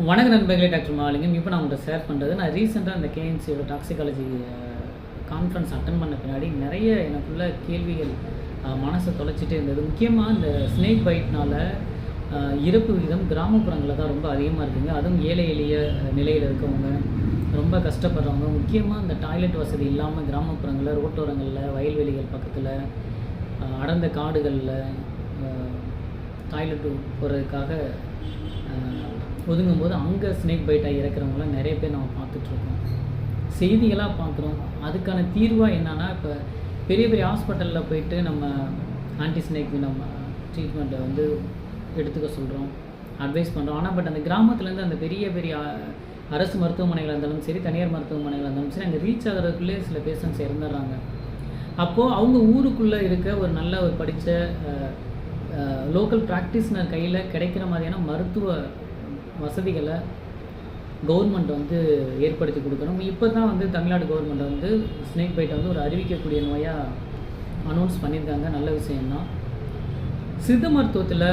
வணக்க நண்பர்களே டாக்டர் மாலிங்கம். இப்போ நான் உங்கள்கிட்ட ஷேர் பண்ணுறது நான் ரீசெண்டாக இந்த கேஎன்சியோட டாக்ஸிகாலஜி கான்ஃபரன்ஸ் அட்டன் பண்ண பின்னாடி நிறைய எனக்குள்ள கேள்விகள் மனசை தொலைச்சிட்டே இருந்தது. முக்கியமாக இந்த ஸ்னேக் பைட்னால் இறப்பு விகிதம் கிராமப்புறங்களில் தான் ரொம்ப அதிகமாக இருக்குங்க. அதுவும் ஏழை எளிய நிலையில் இருக்கவங்க ரொம்ப கஷ்டப்படுறவங்க. முக்கியமாக இந்த டாய்லெட் வசதி இல்லாமல் கிராமப்புறங்களில் ரோட்டோரங்களில் வயல்வெளிகள் பக்கத்தில் அடர்ந்த காடுகளில் டாய்லெட் போகிறதுக்காக ஒதுங்கும் போது அங்கே ஸ்னேக் பைட்டாக இறக்குறவங்களாம் நிறைய பேர் நம்ம பார்த்துட்ருக்கோம். செய்திகளாக பார்க்குறோம். அதுக்கான தீர்வாக என்னென்னா இப்போ பெரிய பெரிய ஹாஸ்பிட்டலில் போயிட்டு நம்ம ஆன்டி ஸ்னேக் நம்ம ட்ரீட்மெண்ட்டை வந்து எடுத்துக்க சொல்கிறோம் அட்வைஸ் பண்ணுறோம் ஆனால் பட் அந்த கிராமத்துலேருந்து அந்த பெரிய பெரிய அரசு மருத்துவமனைகளாக இருந்தாலும் சரி தனியார் மருத்துவமனைகளாக இருந்தாலும் சரி அங்கே ரீச் ஆகிறதுக்குள்ளே சில பேஷண்ட்ஸ் இறந்துடுறாங்க. அப்போது அவங்க ஊருக்குள்ளே இருக்க ஒரு நல்ல ஒரு படித்த லோக்கல் ப்ராக்டிஸ்னர் கையில் கிடைக்கிற மாதிரியான மருத்துவ வசதிகளை கவர்மெண்ட் வந்து ஏற்படுத்தி கொடுக்கணும். இப்போ தான் வந்து தமிழ்நாடு கவர்மெண்ட் வந்து ஸ்னேக் பைட்டை வந்து ஒரு அறிவிக்கக்கூடிய நோயாக அனௌன்ஸ் பண்ணியிருக்காங்க. நல்ல விஷயம்தான். சித்த மருத்துவத்தில்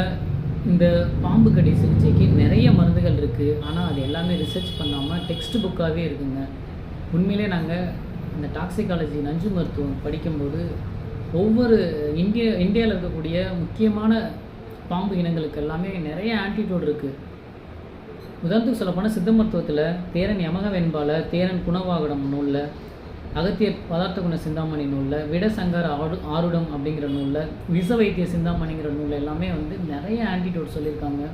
இந்த பாம்பு கடி சிகிச்சைக்கு நிறைய மருந்துகள் இருக்குது ஆனால் அது எல்லாமே ரிசர்ச் பண்ணாமல் டெக்ஸ்ட் புக்காகவே இருக்குங்க. உண்மையிலே நாங்கள் இந்த டாக்ஸிகாலஜி நஞ்சு மருத்துவம் படிக்கும்போது ஒவ்வொரு இந்திய இந்தியாவில் இருக்கக்கூடிய முக்கியமான பாம்பு இனங்களுக்கு எல்லாமே நிறைய ஆன்டிடியூட் இருக்குது உதாரணத்துக்கு சொல்லப்போனால் சித்த மருத்துவத்தில் தேரன் யமக வெண்பால தேரன் குணவாகடம் நூலில் அகத்திய பதார்த்த குண சிந்தாமணி நூலில் விடசங்கர ஆடு ஆருடம் அப்படிங்கிற நூலில் விச வைத்திய சிந்தாமணிங்கிற நூல் எல்லாமே வந்து நிறைய ஆன்டிடியூட் சொல்லியிருக்காங்க.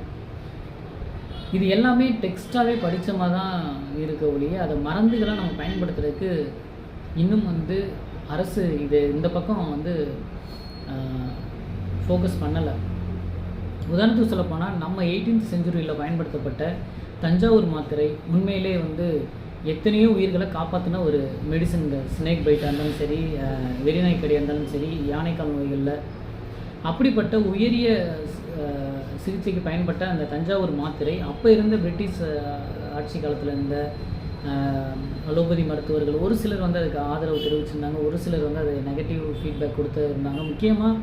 இது எல்லாமே டெக்ஸ்ட்டாகவே படித்தமாக தான் இருக்க ஒழிய அதை மறந்துகளாக நம்ம பயன்படுத்துறதுக்கு இன்னும் வந்து அரசு இது இந்த பக்கம் வந்து ஃபோக்கஸ் பண்ணலை. உதாரணத்துக்கு சொல்லப்போனால் நம்ம எயிட்டீன்த் செஞ்சுரியில் பயன்படுத்தப்பட்ட தஞ்சாவூர் மாத்திரை உண்மையிலே வந்து எத்தனையோ உயிர்களை காப்பாற்றின ஒரு மெடிசன்ங்க ஸ்னேக் பைட்டாக இருந்தாலும் சரி வெறிநாய்க்கடியாக இருந்தாலும் சரி யானைக்கால் நோய்களில் அப்படிப்பட்ட உயரிய சிகிச்சைக்கு பயன்பட்ட அந்த தஞ்சாவூர் மாத்திரை அப்போ இருந்த பிரிட்டிஷ் ஆட்சி காலத்தில் இருந்த அலோபதி மருத்துவர்கள் ஒரு சிலர் வந்து அதுக்கு ஆதரவு தெரிவிச்சிருந்தாங்க ஒரு சிலர் வந்து அது நெகட்டிவ் ஃபீட்பேக் கொடுத்துருந்தாங்க. முக்கியமாக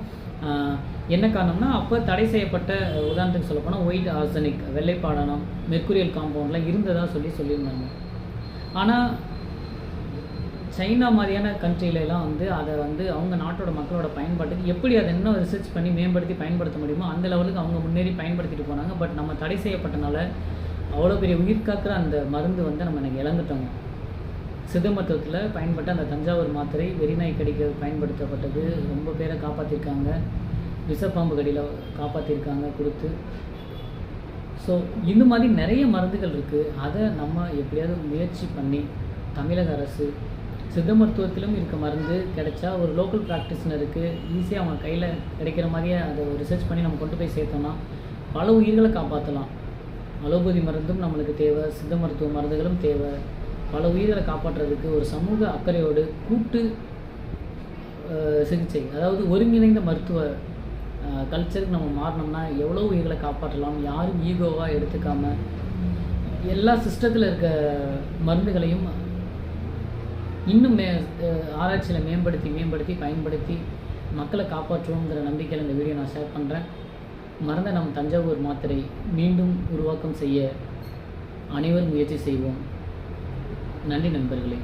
என்ன காரணம்னா அப்போ தடை செய்யப்பட்ட உதாரணத்துக்கு சொல்லப்போனால் ஒயிட் ஆர்சனிக் வெள்ளைப்பாடனம் மெர்க்குரியல் காம்பவுண்ட்லாம் இருந்ததாக சொல்லி சொல்லியிருந்தாங்க. ஆனால் சைனா மாதிரியான கண்ட்ரிலலாம் வந்து அதை வந்து அவங்க நாட்டோட மக்களோட பயன்பாட்டுக்கு எப்படி அதை இன்னும் ரிசர்ச் பண்ணி மேம்படுத்தி பயன்படுத்த முடியுமோ அந்த லெவலுக்கு அவங்க முன்னேறி பயன்படுத்திட்டு போனாங்க. பட் நம்ம தடை செய்யப்பட்டனால அவ்வளோ பெரிய உயிர் காக்கிற அந்த மருந்து வந்து நம்ம எனக்கு இழந்துட்டோங்க. சித்த மருத்துவத்தில் பயன்பட்ட அந்த தஞ்சாவூர் மாத்திரை வெறிநாய் கடிக்க பயன்படுத்தப்பட்டது. ரொம்ப பேரை காப்பாற்றிருக்காங்க விஷப்பாம்பு கடியில் காப்பாற்றிருக்காங்க கொடுத்து. ஸோ இந்த மாதிரி நிறைய மருந்துகள் இருக்குது அதை நம்ம எப்படியாவது முயற்சி பண்ணி தமிழக அரசு சித்த மருத்துவத்திலும் இருக்க மருந்து கிடைச்சா ஒரு லோக்கல் ப்ராக்டிஸ்னருக்கு ஈஸியாக அவங்க கையில் கிடைக்கிற மாதிரியே அதை ரிசர்ச் பண்ணி நம்ம கொண்டு போய் சேர்த்தோம்னா பல உயிர்களை காப்பாற்றலாம் அலோபதி மருந்தும் நம்மளுக்கு தேவை சித்த மருத்துவ மருந்துகளும் தேவை. பல உயிர்களை காப்பாற்றுறதுக்கு ஒரு சமூக அக்கறையோடு கூட்டு சிகிச்சை அதாவது ஒருங்கிணைந்த மருத்துவ கல்ச்சருக்கு நம்ம மாறினோம்னா எவ்வளோ உயிர்களை காப்பாற்றலாம் யாரும் ஈகோவாக எடுத்துக்காமல் எல்லா சிஸ்டத்தில் இருக்க மருந்துகளையும் இன்னும் மே ஆராய்ச்சியில் மேம்படுத்தி மேம்படுத்தி பயன்படுத்தி மக்களை காப்பாற்றுவோங்கிற நம்பிக்கையில் இந்த வீடியோ நான் ஷேர் பண்ணுறேன் மறந்த நம் தஞ்சாவூர் மாத்திரை மீண்டும் உருவாக்கம் செய்ய அனைவரும் முயற்சி செய்வோம். நன்றி நண்பர்களே.